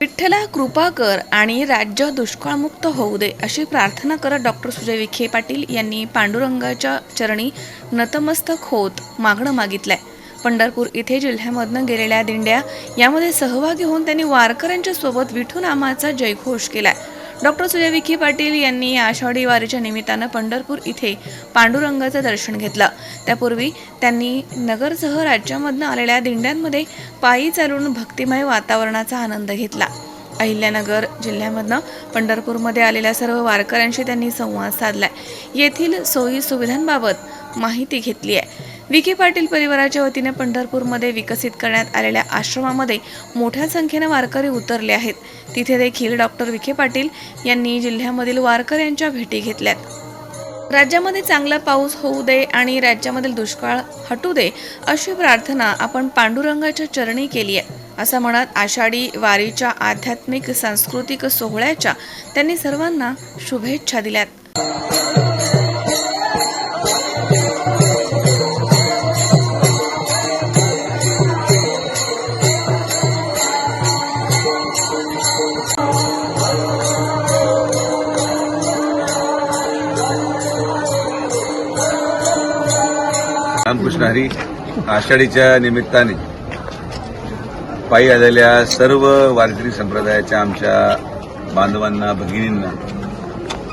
विठ्ठला कृपा कर आणि राज्य दुष्काळमुक्त होऊ दे अशी प्रार्थना करत डॉक्टर सुजय विखे पाटील यांनी पांडुरंगाच्या चरणी नतमस्तक होत मागणं मागितलंय. पंढरपूर इथे जिल्ह्यामधनं गेलेल्या दिंड्या यामध्ये सहभागी होऊन त्यांनी वारकऱ्यांच्या सोबत विठू नामाचा जयघोष केलाय. डॉक्टर सुजय विखे पाटील यांनी आषाढी वारीच्या निमित्तानं पंढरपूर इथे पांडुरंगाचं दर्शन घेतलं. त्यापूर्वी त्यांनी नगरसह राज्यामधनं आलेल्या दिंड्यांमध्ये पायी चालून भक्तिमय वातावरणाचा आनंद घेतला. अहिल्यानगर जिल्ह्यामधनं पंढरपूरमध्ये आलेल्या सर्व वारकऱ्यांशी त्यांनी संवाद साधलाय. येथील सोयी सुविधांबाबत माहिती घेतली आहे विखे पाटील परिवाराच्या वतीने पंढरपूरमध्ये विकसित करण्यात आलेल्या आश्रमामध्ये मोठ्या संख्येनं वारकरी उतरले आहेत. तिथे देखील डॉक्टर विखे पाटील यांनी जिल्ह्यामधील वारकऱ्यांच्या भेटी घेतल्यात. राज्यामध्ये चांगला पाऊस होऊ दे आणि राज्यामधील दुष्काळ हटू दे अशी प्रार्थना आपण पांडुरंगाच्या चरणी केली आहे. असं म्हणत आषाढी वारीच्या आध्यात्मिक सांस्कृतिक सोहळ्याच्या त्यांनी सर्वांना शुभेच्छा दिल्यात. रामकृष्ण हरी आषाढीच्या निमित्ताने पायी आलेल्या सर्व वारकरी संप्रदायाच्या आमच्या बांधवांना भगिनींना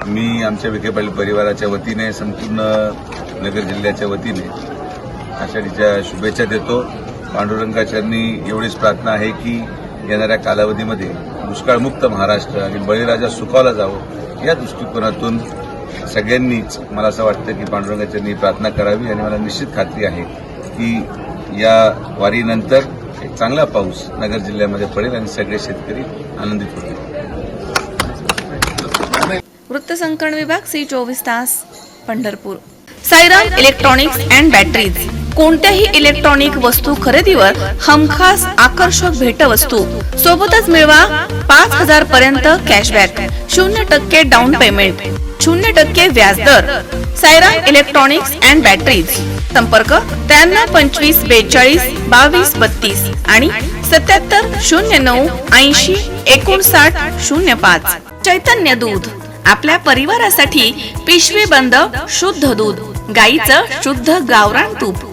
मी आमच्या विखे पाटील परिवाराच्या वतीने संपूर्ण नगर जिल्ह्याच्या वतीने आषाढीच्या शुभेच्छा देतो. पांडुरंगाचरणी एवढीच प्रार्थना आहे की येणाऱ्या कालावधीमध्ये दुष्काळमुक्त महाराष्ट्र आणि बळीराजा सुखावला जावं या दृष्टिकोनातून सगळ्यांनीच मला असं वाटतं की पांडुरंगाच्यांनी प्रार्थना करावी आणि मला निश्चित खात्री आहे की या वारीनंतर एक चांगला पाऊस नगर जिल्ह्यामध्ये पडेल आणि सगळे शेतकरी आनंदित होतील. वृत्तसंकलन विभाग सी चोवीस तास Pandharpur. Sairam electronics and batteries कोणत्याही इलेक्ट्रॉनिक वस्तू खरेदीवर हमखास आकर्षक भेटवस्तू. सोबतच मिळवा पाच हजार पर्यंत कॅशबॅक शून्य टक्के डाऊन पेमेंट शून्य टक्के व्याजदर साईराम इलेक्ट्रॉनिक्स अँड बॅटरीज. संपर्क त्र्याण्णव पंचवीस बेचाळीस बावीस बत्तीस आणि सत्याहत्तर शून्य नऊ ऐंशी एकोणसाठ शून्य पाच. चैतन्य दूध. आपल्या परिवारासाठी पिशवी बंद शुद्ध दूध. गाईचं शुद्ध गावरान तूप.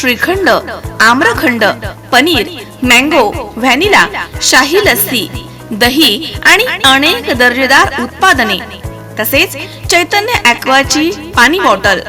श्रीखंड आम्रखंड पनीर मँगो व्हॅनिला शाही लस्सी दही आणि अनेक दर्जेदार उत्पादने. तसेच चैतन्य ॲक्वाची पाणी बॉटल.